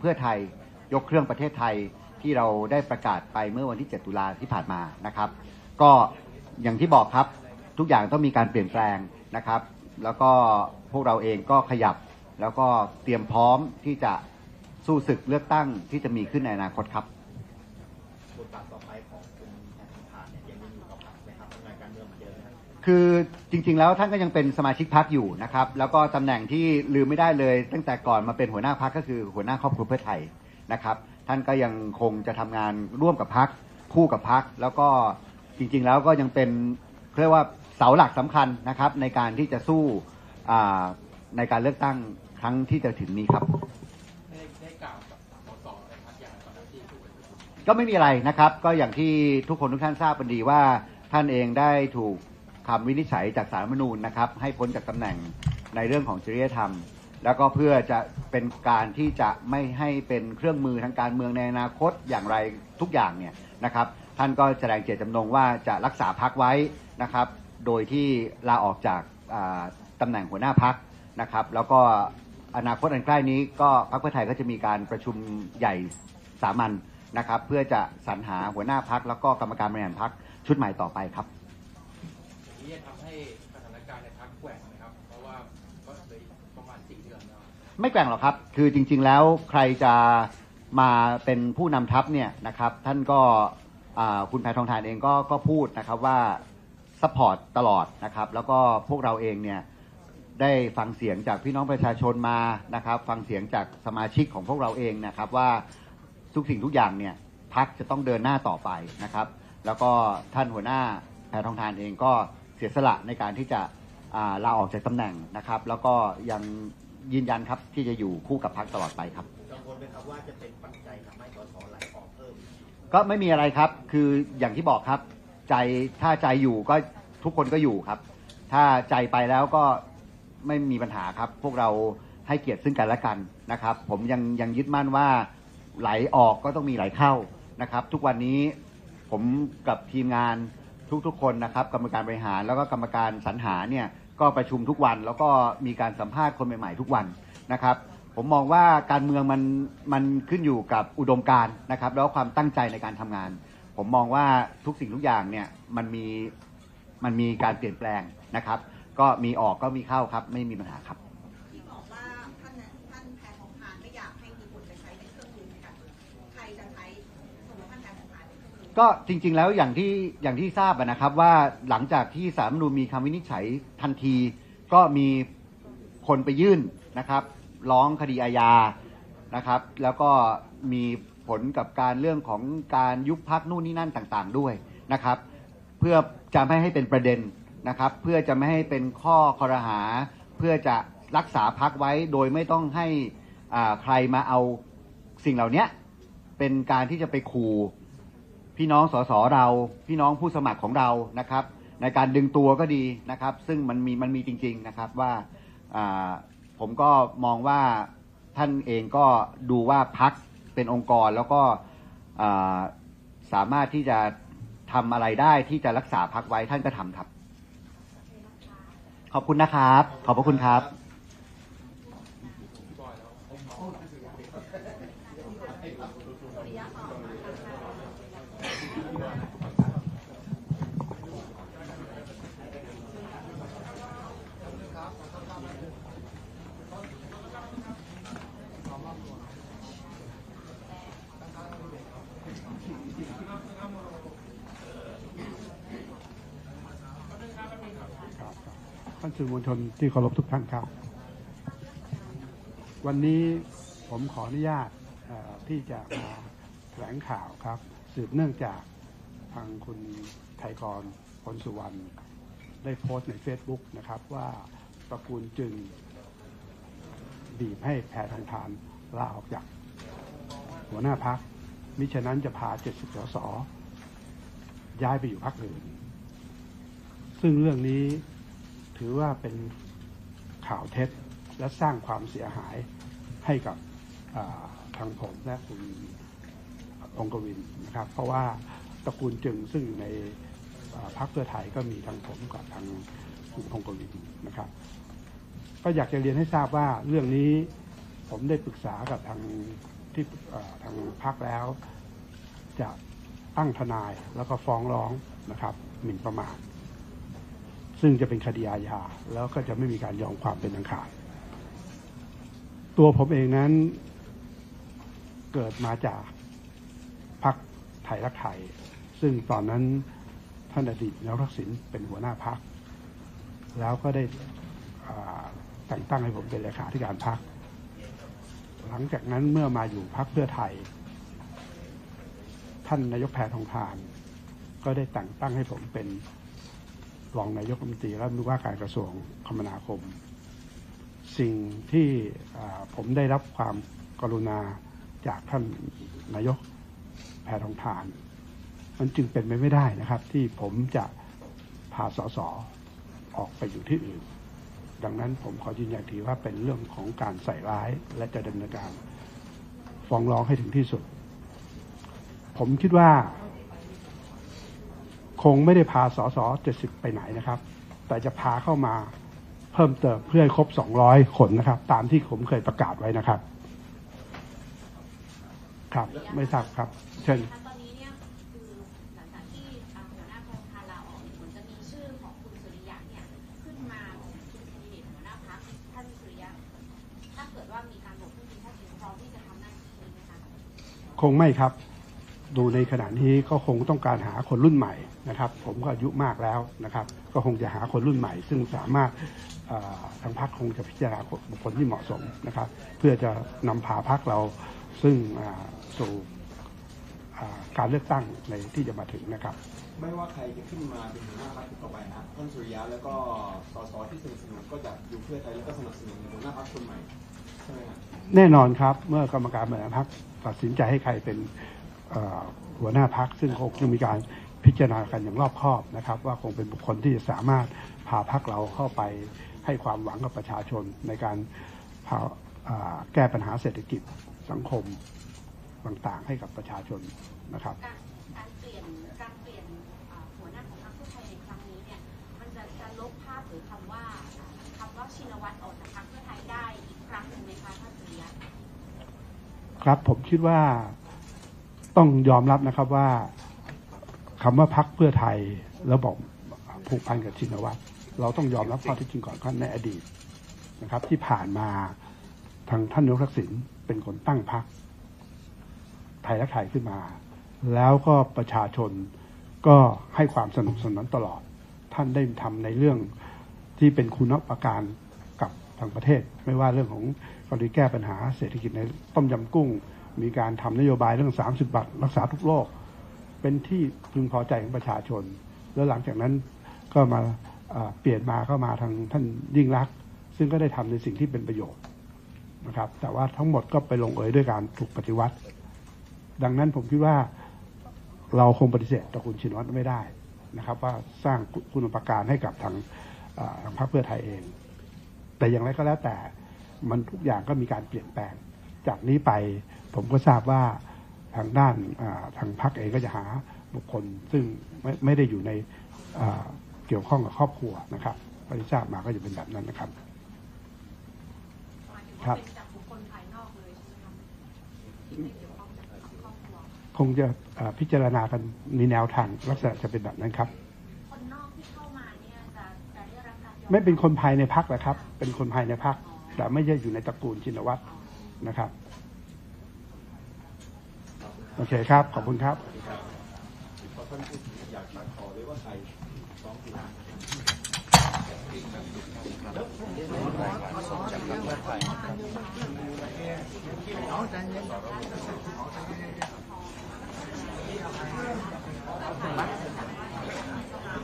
เพื่อไทยยกเครื่องประเทศไทยที่เราได้ประกาศไปเมื่อวันที่ 7 ตุลาที่ผ่านมานะครับ ก็อย่างที่บอกครับทุกอย่างต้องมีการเปลี่ยนแปลงนะครับ แล้วก็พวกเราเองก็ขยับแล้วก็เตรียมพร้อมที่จะสู้ศึกเลือกตั้งที่จะมีขึ้นในอนาคตครับบทบาท ต่อไปของฐานเนี่ยยังอยู่กับพรรคไหมครับทำงานการเมืองเหมือนเดิมไหมครับ คือจริง ๆ แล้วท่านก็ยังเป็นสมาชิกพักอยู่นะครับ แล้วก็ตำแหน่งที่ลืมไม่ได้เลย ตั้งแต่ก่อนมาเป็นหัวหน้าพักก็คือหัวหน้าครอบครัวเพื่อไทยนะครับ ท่านก็ยังคงจะทำงานร่วมกับพักคู่กับพักแล้วก็จริง ๆ แล้วก็ยังเป็นเรียกว่าเสาหลักสำคัญนะครับ ในการที่จะสู้อ่าในการเลือกตั้งครั้งที่จะถึงนี้ครับ ได้ได้กล่าวกับสสในพักอย่างตอนนั้นที่ถู ก็ไม่มีอะไรนะครับ ก็อย่างที่ทุกคนทุกท่านทราบกันดีว่าท่านเองได้ถูกคำวินิจฉัยจากสารมนูญนะครับ ให้พ้นจากตำแหน่งในเรื่องของจริยธรรม แล้วก็เพื่อจะเป็นการที่จะไม่ให้เป็นเครื่องมือทางการเมืองในอนาคตอย่างไรทุกอย่างเนี่ยนะครับ ท่านก็แสดงเจตจำนงว่าจะรักษาพักไว้นะครับ โดยที่ลาออกจากอ่าตำแหน่งหัวหน้าพักนะครับ แล้วก็อนาคตอันใกล้นี้ก็พรรคเพื่อไทยก็จะมีการประชุมใหญ่สามัญ นะครับ เพื่อจะสรรหาหัวหน้าพักแล้วก็กรรมการบริหารพักชุดใหม่ต่อไปครับอย่างนี้จะทำให้สถานการณ์ในพักแกว่งนะครับ เพราะว่าก็เหลยประมาณสี่เดือนแล้วไม่แกว่งหรอกครับ คือจริง ๆ แล้วใครจะมาเป็นผู้นำทัพเนี่ยนะครับ ท่านก็อ่าคุณแพทองทานเองก็ก็พูดนะครับว่าซัพพอร์ตตลอดนะครับ แล้วก็พวกเราเองเนี่ยได้ฟังเสียงจากพี่น้องประชาชนมานะครับ ฟังเสียงจากสมาชิกของพวกเราเองนะครับว่า ทุกสิ่งทุกอย่างเนี่ยพักจะต้องเดินหน้าต่อไปนะครับ แล้วก็ท่านหัวหน้าแพทองทานเองก็เสียสละในการที่จะาลาออกจากตำแหน่งนะครับ แล้วก็ยังยืนยันครับที่จะอยู่คู่กับพักตลอดไปครับกังวลไหมครับว่าจะเป็นปัจจัยทำให้สสไหลออกเพิ่มก็ไม่มีอะไรครับคืออย่างที่บอกครับใจถ้าใจอยู่ก็ทุกคนก็อยู่ครับ ถ้าใจไปแล้วก็ไม่มีปัญหาครับ พวกเราให้เกียรติซึ่งกันและกันนะครับ ผมยังยังยึดมั่นว่า ไหลออกก็ต้องมีไหลเข้านะครับ ทุกวันนี้ผมกับทีมงานทุกๆ คนนะครับ กรรมการบริหารแล้วก็กรรมการสรรหาเนี่ยก็ประชุมทุกวัน แล้วก็มีการสัมภาษณ์คนใหม่ๆทุกวันนะครับ ผมมองว่าการเมืองมันมันขึ้นอยู่กับอุดมการณ์นะครับ แล้วความตั้งใจในการทำงาน ผมมองว่าทุกสิ่งทุกอย่างเนี่ยมันมีมันมีการเปลี่ยนแปลงนะครับ ก็มีออกก็มีเข้าครับ ไม่มีปัญหาครับ ก็จริงๆแล้วอย่างที่อย่างที่ทราบนะครับว่าหลังจากที่สารรัฐธรรมนูญมีคำวินิจฉัยทันที ก็มีคนไปยื่นนะครับร้องคดีอาญานะครับ แล้วก็มีผลกับการเรื่องของการยุบพักนู่นนี่นั่นต่างๆด้วยนะครับ เพื่อจะไม่ให้เป็นประเด็นนะครับ เพื่อจะไม่ให้เป็นข้อคอรหา เพื่อจะรักษาพักไว้โดยไม่ต้องให้ใครมาเอาสิ่งเหล่านี้เป็นการที่จะไปขู่ พี่น้องสสเรา พี่น้องผู้สมัครของเรานะครับ ในการดึงตัวก็ดีนะครับ ซึ่งมันมีมันมีจริง ๆนะครับว่าผมก็มองว่าท่านเองก็ดูว่าพักเป็นองค์กรแล้วก็สามารถที่จะทำอะไรได้ที่จะรักษาพักไว้ท่านก็ทำครับ ขอบคุณนะครับ ขอบพระคุณครับานสื่อมวลชนที่เคารพทุกท่านครับ วันนี้ผมขออนุญาตที่จะมาแถลงข่าวครับ สืบเนื่องจากทางคุณไทยกรพลสุวรรณได้โพสต์ใน Facebook นะครับว่าตระกูลจึงบีบให้แพทองทานลาออกจากหัวหน้าพัก มิฉะนั้นจะพา 70 สส ย้ายไปอยู่พักอื่น ซึ่งเรื่องนี้ ถือว่าเป็นข่าวเท็จและสร้างความเสียหายให้กับทางผมและคุณองค์กวินนะครับ เพราะว่าตระกูลจึงซึ่งอยู่ในพรรคเพื่อไทยก็มีทางผมกับทางคุณองค์กวินนะครับ ก็อยากจะเรียนให้ทราบว่าเรื่องนี้ผมได้ปรึกษากับทางที่ทางพักแล้ว จะตั้งทนายแล้วก็ฟ้องร้องนะครับหมิ่นประมาท ซึ่งจะเป็นคดีอาญาแล้วก็จะไม่มีการยอมความเป็นอังขาดตัวผมเองนั้นเกิดมาจากพักไทยรักไทย ซึ่งตอนนั้นท่านอดีตนายกทักษิณเป็นหัวหน้าพัก แล้วก็ได้แต่งตั้งให้ผมเป็นเลขาธิการพัก หลังจากนั้นเมื่อมาอยู่พักเพื่อไทย ท่านนายกแพทองทาน ก็ได้แต่งตั้งให้ผมเป็น รองนายกรัฐมนตรีและว่าการกระทรวงคมนาคม สิ่งที่ผมได้รับความกรุณาจากท่านนายกแพทองทาน มันจึงเป็นไปไม่ได้นะครับ ที่ผมจะพาสสออกไปอยู่ที่อื่น ดังนั้นผมขอยืนยันทีว่าเป็นเรื่องของการใส่ร้ายและจะดำเนินการฟ้องร้องให้ถึงที่สุด ผมคิดว่า คงไม่ได้พาสสเจ็ดสิบไปไหนนะครับ แต่จะพาเข้ามาเพิ่มเติมเพื่อให้ครบสองร้อยคนนะครับ ตามที่ผมเคยประกาศไว้นะครับ ครับ ไม่ทราบครับ เชิญตอนนี้เนี่ยคือหลังจากที่หน้าพงพาลาออกเหมือนจะมีชื่อของคุณสุริยะเนี่ยขึ้นมาเป็นแคนดิตหน้าพรรคท่านสุริยะถ้าเกิดว่ามีการโหวตขึ้นจริงท่านถึงพร้อมที่จะทำน้าที่นี้ไหมคะคงไม่ครับ ดูในขณะนี้ก็คงต้องการหาคนรุ่นใหม่นะครับ ผมก็อายุมากแล้วนะครับ ก็คงจะหาคนรุ่นใหม่ ซึ่งสามารถเอ่อทางพรรคคงจะพิจารณาบุคคลที่เหมาะสมนะครับ เพื่อจะนำพาพรรคเราซึ่งอ่าสู่อ่าการเลือกตั้งในที่จะมาถึงนะครับ ไม่ว่าใครจะขึ้นมาเป็นหัวหน้าพรรคต่อไปนะท่านสุริยะแล้วก็สสที่สนับสนุนก็จะอยู่เพื่อไทยแล้วก็สนับสนุนหัวหน้าพรรคคนใหม่ใช่ไหมครับแน่นอนครับเมื่อกรรมการบริหารพรรคตัดสินใจให้ใครเป็นเอ่อ หัวหน้าพรรคซึ่งคงจะมีการพิจารณากันอย่างรอบคอบนะครับ ว่าคงเป็นบุคคลที่จะสามารถพาพรรคเราเข้าไปให้ความหวังกับประชาชนในการพาอ่าแก้ปัญหาเศรษฐกิจสังคมต่างๆ ให้กับประชาชนนะครับการการเปลี่ยนการเปลี่ยนอ่าหัวหน้าของพรรคเพื่อไทยในครั้งนี้เนี่ยมันจะจะลบภาพหรือคำว่าคำว่าชินวัตรออกจากพรรคเพื่อไทยได้อีกครั้งหนึ่งไหมคะท่านสุริยะครับผมคิดว่า ต้องยอมรับนะครับว่าคำว่าพักเพื่อไทยแล้วบอกผูกพันกับชินวัตรเราต้องยอมรับข้อที่จริงก่อนว่าในอดีตนะครับ ที่ผ่านมาทางท่านนายกทักษิณเป็นคนตั้งพักไทยและไทยขึ้นมา แล้วก็ประชาชนก็ให้ความสนับสนุนตลอด ท่านได้ทำในเรื่องที่เป็นคุณปการกับทางประเทศ ไม่ว่าเรื่องของกรณีแก้ปัญหาเศรษฐกิจในต้มยำกุ้ง มีการทำนโยบายเรื่อง 30 บาทรักษาทุกโรคเป็นที่พึงพอใจของประชาชน แล้วหลังจากนั้นก็มาเปลี่ยนมาเข้ามาทางท่านยิ่งรัก ซึ่งก็ได้ทำในสิ่งที่เป็นประโยชน์นะครับ แต่ว่าทั้งหมดก็ไปลงเอยด้วยการถูกปฏิวัติ ดังนั้นผมคิดว่าเราคงปฏิเสธตระกูลชินวัตรไม่ได้นะครับ ว่าสร้างคุณูปการให้กับทางทางพรรคเพื่อไทยเอง แต่อย่างไรก็แล้วแต่มันทุกอย่างก็มีการเปลี่ยนแปลง จากนี้ไปผมก็ทราบว่าทางด้านอ่าทางพรรคเองก็จะหาบุคคลซึ่งไม่ไม่ได้อยู่ในอ่าเกี่ยวข้องกับครอบครัวนะครับก็ที่ทราบมาก็จะเป็นแบบนั้นนะครับหมายถึงครัว่าบเป็นจากบุคคลภายนอกเลยใช่ไหมคะที่ไม่เกี่ยวข้องกับครอบครัวคงจะอ่าพิจารณากันมีแนวทางลักษณะจะเป็นแบบนั้นครับคนนอกที่เข้ามาเนี่ยจะจะได้รับการยอมไม่เป็นคนภายในพักแหละครับ เป็นคนภายในพักแต่ไม่ใช่อยู่ในตระกูลชินวัตร นะครับ โอเคครับ ขอบคุณครับพอท่านพูดถึงอยากตัดต่อเลยว่าใครฟ้องคุณ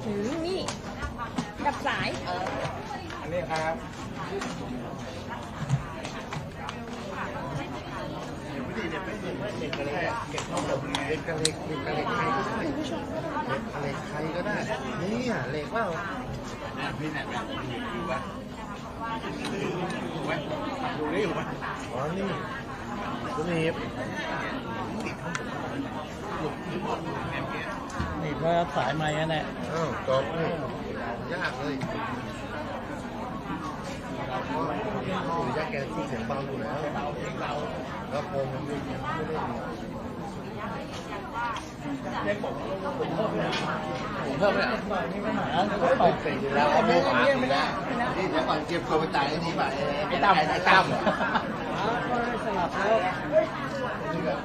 ถือนี่กับสาย อันนี้ครับ เหล็กกับเหล็กเล็กกับเล็กใครก็ได้เหล็กกับเล็กใครก็ได้นี่อะเหล็กว่าพี่ไหนแบบอยู่วะดูนี่อยู่วะอ๋อนี่คุณเอฟนี่เพราะสายไม้นั่นแหละอ้าวจบยากเลยสุริยะแกที่เสียงเบาอยู่แล้ว แล้วโกงไม่ได้ผมเพิ่มไหมอะผมเสร็จแล้วเอาโมหาไม่ได้นี่เดี๋ยวก่อนเก็บตัวไปตายนี่ไปไอ้ตั้มไอ้ตั้มสลับแล้ว